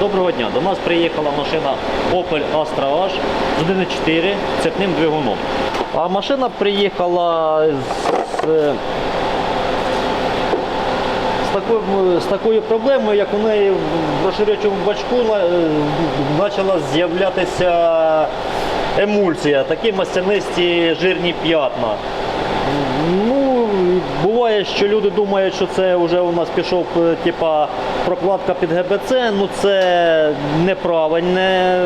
Доброго дня. До нас приїхала машина Opel Astra H з 1.4 цепним двигуном. А машина приїхала з, е, з, такою, з такою проблемою, як у неї в розширюючому бачку е, почала з'являтися емульсія, такі маслянисті жирні п'ятна. Ну, буває, що люди думають, що це вже у нас пішов е, типа прокладка під ГБЦ, ну це неправильне.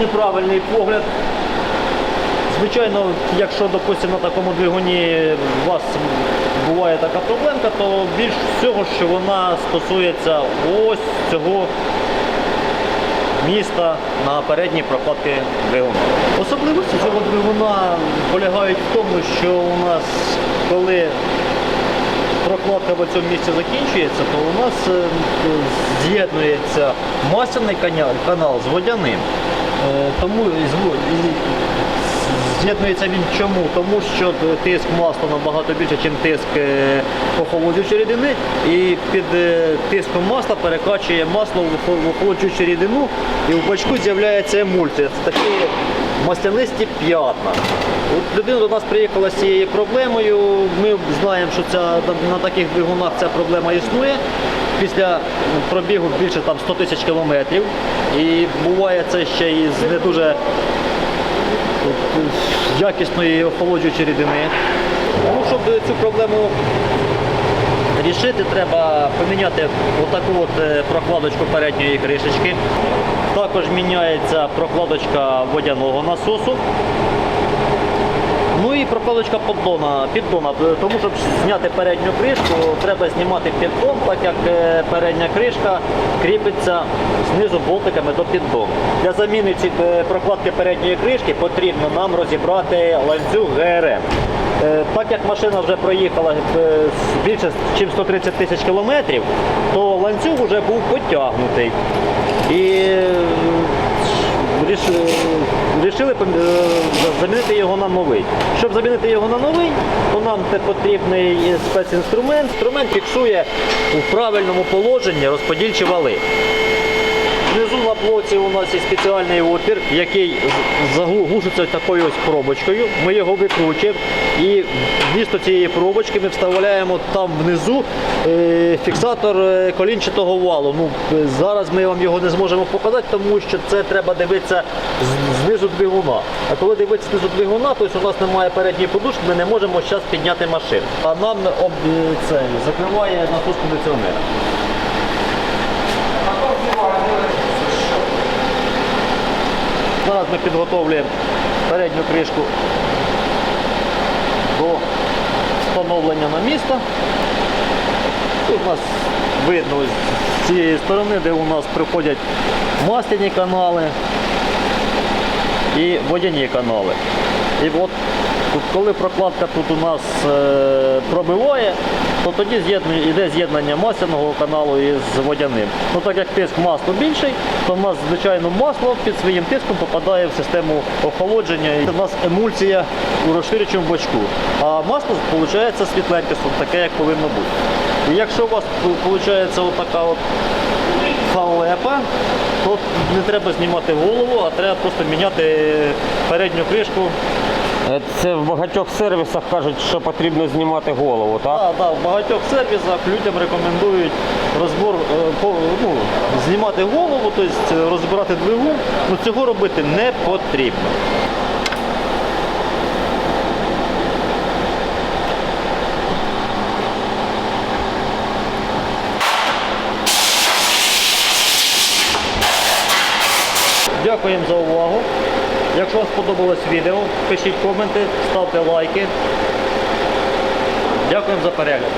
Неправильний погляд. Звичайно, якщо, допустимо, на такому двигуні у вас буває така проблемка, то більш всього, що вона стосується ось цього міста на передні прокладки двигуна. Особливості цього двигуна полягають в тому, що у нас, коли прокладка в цьому місці закінчується, то у нас е, з'єднується масляний канал з водяним. Е, Тому з'єднується він чому? Тому що тиск масла набагато більше, ніж тиск е, охолоджуючої рідини, і під е, тиском масла перекачує масло в охо- охолоджуючу рідину, і в бачку з'являється емульсія. Це такі маслянисті п'ятна. От людина до нас приїхала з цією проблемою. Ми знаємо, що ця, на таких двигунах ця проблема існує. Після пробігу більше там 100 тисяч кілометрів. І буває це ще і з не дуже якісної охолоджуючої рідини. Ну, щоб цю проблему рішити, треба поміняти отаку от е, прокладочку передньої кришечки. Також міняється прокладочка водяного насосу. Ну і прокладочка поддона, піддона, тому щоб зняти передню кришку, треба знімати піддон, так як е, передня кришка кріпиться знизу болтиками до піддону. Для заміни ці е, прокладки передньої кришки потрібно нам розібрати ланцюг ГРМ. Е, Так як машина вже проїхала більше ніж 130 тисяч кілометрів, то ланцюг вже був потягнутий. І е, ріш- Рішили е, замінити його на новий. Щоб замінити його на новий, то нам потрібний спецінструмент. Інструмент фіксує у правильному положенні розподільчі вали. Внизу на блоці у нас є спеціальний отвір, який заглушиться такою ось пробочкою. Ми його викручуємо і вмісто цієї пробочки ми вставляємо там внизу е, фіксатор е, колінчатого валу. Ну, е, зараз ми вам його не зможемо показати, тому що це треба дивитися знизу двигуна. А коли дивитися знизу двигуна, то у нас немає передньої подушки, ми не можемо зараз підняти машину. А нам це, закриває насос кондиціонера. Зараз ми підготовлюємо передню кришку до встановлення на місто. Тут у нас видно з цієї сторони, де у нас приходять масляні канали і водяні канали. І от коли прокладка тут у нас е, пробиває, то тоді з'єднує- йде з'єднання масляного каналу із водяним. Ну так як тиск масла більший, то в нас звичайно масло під своїм тиском попадає в систему охолодження. І у нас емульсія у розширюючому бачку. А масло виходить світленьке, таке, як повинно бути. І якщо у вас виходить отака от халепа, то не треба знімати голову, а треба просто міняти передню кришку. Е, Це в багатьох сервісах кажуть, що потрібно знімати голову, так? Так, так, в багатьох сервісах людям рекомендують розбор, е, ну, знімати голову, тобто розбирати двигун. Ну, цього робити не потрібно. Дякуємо за увагу. Якщо вам сподобалось відео, пишіть коменти, ставте лайки. Дякуємо за перегляд.